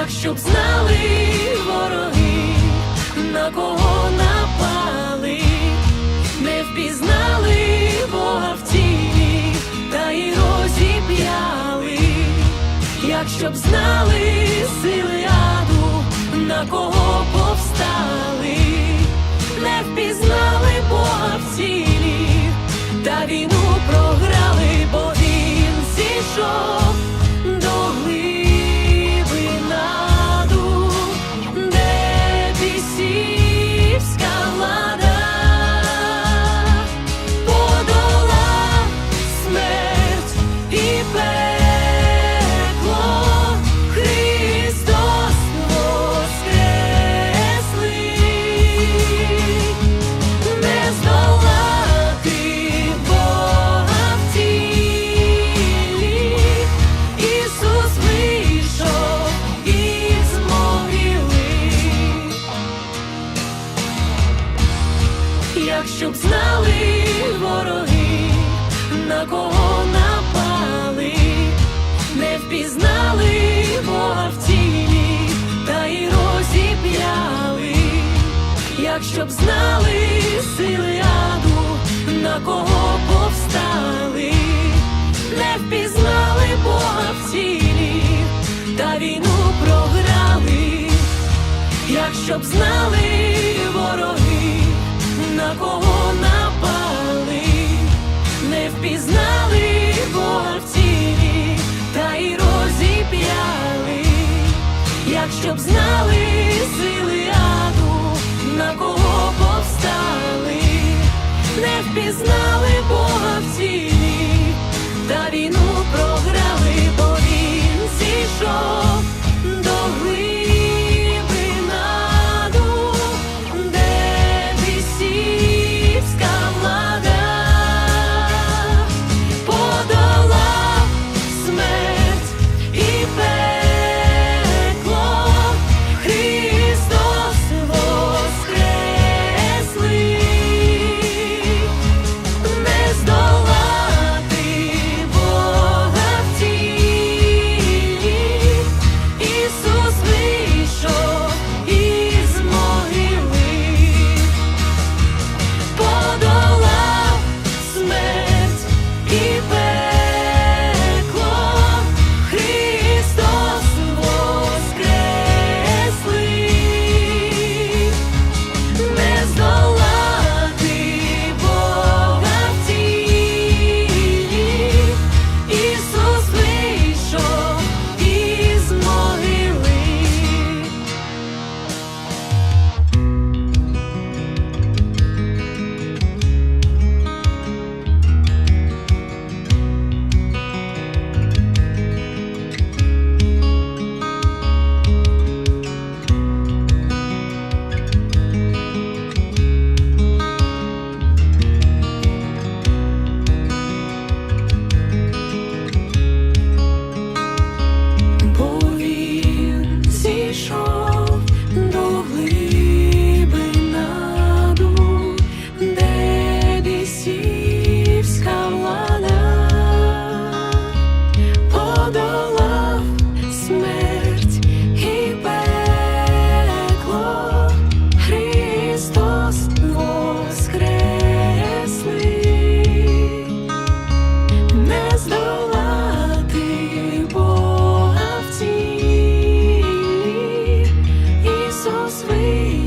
якщо б знали вороги, на кого напали, не впізнали Бога в тілі, та й розіп'яли, якщо б знали сили аду, на кого повстали, не впізнали Бога в тілі, та війну програли, бо він зійшов Якщо б знали вороги, на кого напали, не впізнали Бога в тілі, та й розіп'яли, якщо б знали сили аду, на кого повстали, не впізнали Бога в тілі, та війну програли. Якщо б знали кого напали, не впізнали Бога та й розіп'яли, якщо б знали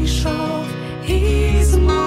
прийшов із мене.